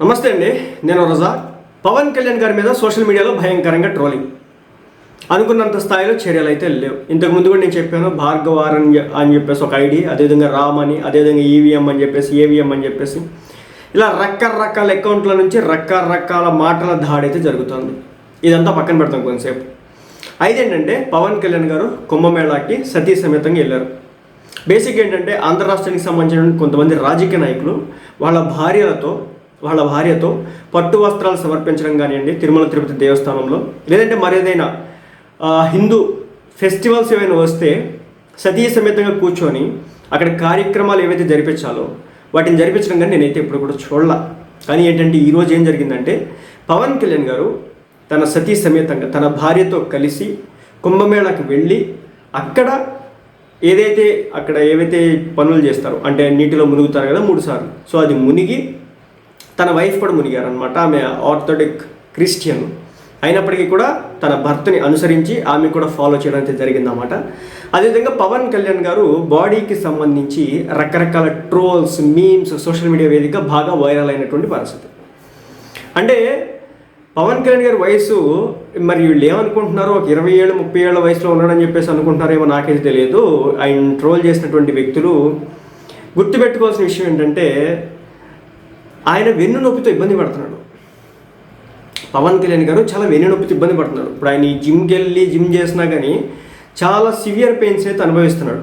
నమస్తే అండి నేను రజా. పవన్ కళ్యాణ్ గారి మీద సోషల్ మీడియాలో భయంకరంగా ట్రోలింగ్. అనుకున్నంత స్థాయిలో చర్యలు అయితే లేవు. ఇంతకు ముందు కూడా నేను చెప్పాను భార్గవార్ అని అని చెప్పేసి ఒక ఐడి అదేవిధంగా రామ్ అని అదేవిధంగా ఈవీఎం అని చెప్పేసి ఏవిఎం అని చెప్పేసి. ఇలా రకరకాల అకౌంట్ల నుంచి రకరకాల మాటల దాడి అయితే జరుగుతుంది. ఇదంతా పక్కన పెడతాం కొంతసేపు. అయితే ఏంటంటే పవన్ కళ్యాణ్ గారు కుంభమేళాకి సతీ సమేతంగా వెళ్ళారు. బేసిక్ ఏంటంటే ఆంధ్ర రాష్ట్రానికి సంబంధించిన కొంతమంది రాజకీయ నాయకులు వాళ్ళ భార్యలతో వాళ్ళ భార్యతో పట్టు వస్త్రాలు సమర్పించడం కానివ్వండి తిరుమల తిరుపతి దేవస్థానంలో. లేదంటే మరేదైనా హిందూ ఫెస్టివల్స్ ఏమైనా వస్తే సతీ సమేతంగా కూర్చొని అక్కడ కార్యక్రమాలు ఏవైతే జరిపించాలో వాటిని జరిపించడం కానీ నేనైతే ఇప్పుడు కూడా చూడలా. కానీ ఏంటంటే ఈరోజు ఏం జరిగిందంటే పవన్ కళ్యాణ్ గారు తన సతీ సమేతంగా తన భార్యతో కలిసి కుంభమేళాకి వెళ్ళి అక్కడ ఏదైతే అక్కడ ఏవైతే పనులు చేస్తారో అంటే నీటిలో మునుగుతారు కదా మూడు సార్లు. సో అది మునిగి తన వైఫ్ కూడా మునిగారనమాట ఆమె ఆర్థోడిక్ క్రిస్టియన్. అయినప్పటికీ కూడా తన భర్తని అనుసరించి ఆమె కూడా ఫాలో చేయడం అయితే జరిగిందన్నమాట. అదేవిధంగా పవన్ కళ్యాణ్ గారు బాడీకి సంబంధించి రకరకాల ట్రోల్స్ మీమ్స్ సోషల్ మీడియా వేదిక బాగా వైరల్ అయినటువంటి పరిస్థితి. అంటే పవన్ కళ్యాణ్ గారి వయసు మరి వీళ్ళు ఏమనుకుంటున్నారో ఒక ఇరవై ఏళ్ళు ముప్పై ఏళ్ళ వయసులో ఉన్నాడని చెప్పేసి అనుకుంటున్నారేమో నాకైతే తెలియదు. ఆయన ట్రోల్ చేసినటువంటి వ్యక్తులు గుర్తుపెట్టుకోవాల్సిన విషయం ఏంటంటే ఆయన వెన్ను నొప్పితో ఇబ్బంది పడుతున్నాడు. పవన్ కళ్యాణ్ గారు చాలా వెన్ను నొప్పితో ఇబ్బంది పడుతున్నాడు ఇప్పుడు ఆయన జిమ్కి వెళ్ళి జిమ్ చేసినా కానీ చాలా సివియర్ పెయిన్స్ అయితే అనుభవిస్తున్నాడు.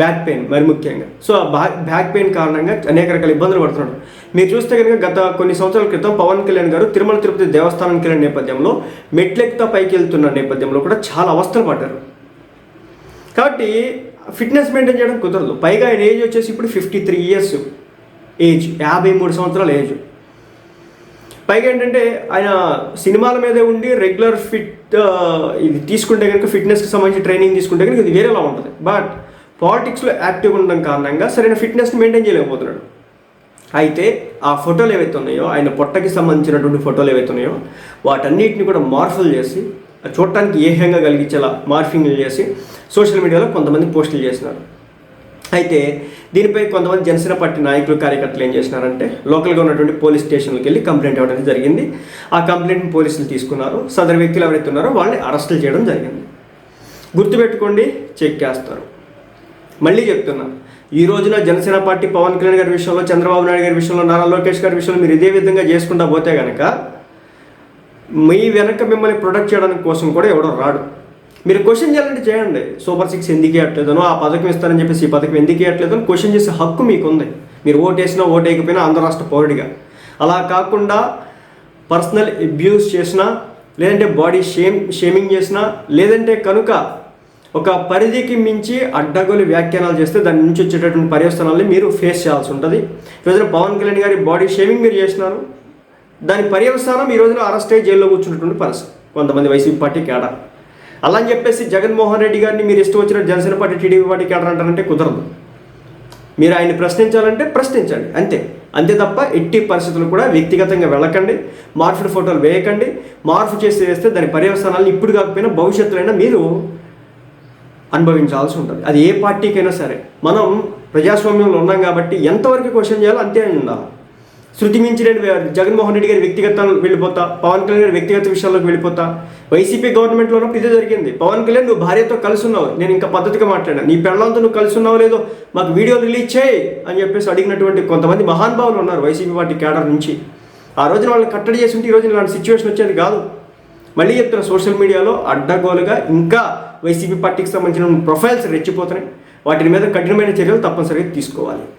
బ్యాక్ పెయిన్ మరి ముఖ్యంగా. సో ఆ బ్యాక్ బ్యాక్ పెయిన్ కారణంగా అనేక రకాల ఇబ్బందులు పడుతున్నాడు. మీరు చూస్తే కనుక గత కొన్ని సంవత్సరాల క్రితం పవన్ కళ్యాణ్ గారు తిరుమల తిరుపతి దేవస్థానానికి వెళ్ళిన నేపథ్యంలో మెట్లెక్తో పైకి వెళ్తున్న నేపథ్యంలో కూడా చాలా అవస్థలు పడ్డారు. కాబట్టి ఫిట్నెస్ మెయింటైన్ చేయడం కుదరదు. పైగా ఆయన ఏజ్ వచ్చేసి ఇప్పుడు ఫిఫ్టీ త్రీ ఇయర్స్. ఏజ్ యాభై మూడు సంవత్సరాల ఏజ్. పైగా ఏంటంటే ఆయన సినిమాల మీదే ఉండి రెగ్యులర్ ఫిట్ ఇది తీసుకుంటే కనుక ఫిట్నెస్కి సంబంధించి ట్రైనింగ్ తీసుకుంటే కనుక ఇది వేరేలా ఉంటుంది. బట్ పాలిటిక్స్లో యాక్టివ్గా ఉండడం కారణంగా సరైన ఫిట్నెస్ని మెయింటైన్ చేయలేకపోతున్నాడు. అయితే ఆ ఫోటోలు ఏవైతే ఉన్నాయో ఆయన పొట్టకి సంబంధించినటువంటి ఫోటోలు ఏవైతే ఉన్నాయో వాటన్నిటిని కూడా మార్ఫులు చేసి అది చూడటానికి ఏహ్యంగా కలిగించేలా మార్ఫింగ్లు చేసి సోషల్ మీడియాలో కొంతమంది పోస్టులు చేసినారు. అయితే దీనిపై కొంతమంది జనసేన పార్టీ నాయకులు కార్యకర్తలు ఏం చేసినారంటే లోకల్గా ఉన్నటువంటి పోలీస్ స్టేషన్కి వెళ్ళి కంప్లైంట్ ఇవ్వడం జరిగింది. ఆ కంప్లైంట్ని పోలీసులు తీసుకున్నారు. సదరు వ్యక్తులు ఎవరైతే ఉన్నారో వాళ్ళని అరెస్టులు చేయడం జరిగింది. గుర్తుపెట్టుకోండి చెక్ చేస్తారు. మళ్ళీ చెప్తున్నా ఈ రోజున జనసేన పార్టీ పవన్ కళ్యాణ్ గారి విషయంలో చంద్రబాబు నాయుడు గారి విషయంలో నారా లోకేష్ గారి విషయంలో మీరు ఇదే విధంగా చేసుకుంటా పోతే కనుక మీ వెనక మిమ్మల్ని ప్రొటెక్ట్ చేయడానికి కోసం కూడా ఎవడో రాడు. మీరు క్వశ్చన్ చేయాలంటే చేయండి. సూపర్ సిక్స్ ఎందుకు ఇవ్వట్లేదనో ఆ పథకం ఇస్తారని చెప్పేసి ఈ పథకం ఎందుకు ఇవ్వట్లేదని క్వశ్చన్ చేసే హక్కు మీకు ఉంది మీరు ఓటేసినా ఓటేయకపోయినా ఆంధ్ర రాష్ట్ర పౌరుడిగా. అలా కాకుండా పర్సనల్ అబ్యూస్ చేసినా లేదంటే బాడీ షేమ్ షేమింగ్ చేసినా లేదంటే కనుక ఒక పరిధికి మించి అడ్డగోలు వ్యాఖ్యానాలు చేస్తే దాని నుంచి వచ్చేటటువంటి పర్యవసనాలని మీరు ఫేస్ చేయాల్సి ఉంటుంది. ఈ రోజున పవన్ కళ్యాణ్ గారి బాడీ షేమింగ్ మీరు చేసినారు. దాని పర్యవసానం ఈ రోజున అరెస్ట్ అయ్యి జైల్లో కూర్చున్నటువంటి పరిస్థితి. కొంతమంది వైసీపీ పార్టీ కేడర్. అలా అని చెప్పేసి జగన్మోహన్ రెడ్డి గారిని మీరు ఇష్టం వచ్చిన జనసేన పార్టీ టీడీపీ పార్టీకి కేడర్ కుదరదు. మీరు ఆయన్ని ప్రశ్నించాలంటే ప్రశ్నించండి అంతే. అంతే తప్ప ఎట్టి పరిస్థితులు కూడా వ్యక్తిగతంగా వెళ్ళకండి మార్ఫుడ్ ఫోటోలు వేయకండి మార్పు చేసి వేస్తే దాని పర్యవసానాలను ఇప్పుడు కాకపోయినా భవిష్యత్తులో మీరు అనుభవించాల్సి ఉంటుంది. అది ఏ పార్టీకైనా సరే. మనం ప్రజాస్వామ్యంలో ఉన్నాం కాబట్టి ఎంతవరకు క్వశ్చన్ చేయాలో అంతే ఉండాలి. శృతి మించి జగన్మోహన్ రెడ్డి గారి వ్యక్తిగతం వెళ్ళిపోతా పవన్ కళ్యాణ్ గారి వ్యక్తిగత విషయాల్లోకి వెళ్ళిపోతా. వైసీపీ గవర్నమెంట్లో ఉన్నప్పుడు ఇదే జరిగింది. పవన్ కళ్యాణ్ నువ్వు భార్యతో కలిసి ఉన్నావు నేను ఇంకా పద్ధతిగా మాట్లాడాను. నీ పెళ్ళంతో నువ్వు కలిసి ఉన్నావు లేదో మాకు వీడియో రిలీజ్ చేయి అని చెప్పేసి అడిగినటువంటి కొంతమంది మహానుభావులు ఉన్నారు వైసీపీ పార్టీ కేడర్ నుంచి. ఆ రోజున వాళ్ళని కట్టడి చేసి ఉంటే ఈ రోజు ఇలాంటి సిచ్యువేషన్ వచ్చేది కాదు. మళ్ళీ చెప్తున్నా సోషల్ మీడియాలో అడ్డగోలుగా ఇంకా వైసీపీ పార్టీకి సంబంధించిన ప్రొఫైల్స్ రెచ్చిపోతున్నాయి. వాటి మీద కఠినమైన చర్యలు తప్పనిసరిగా తీసుకోవాలి.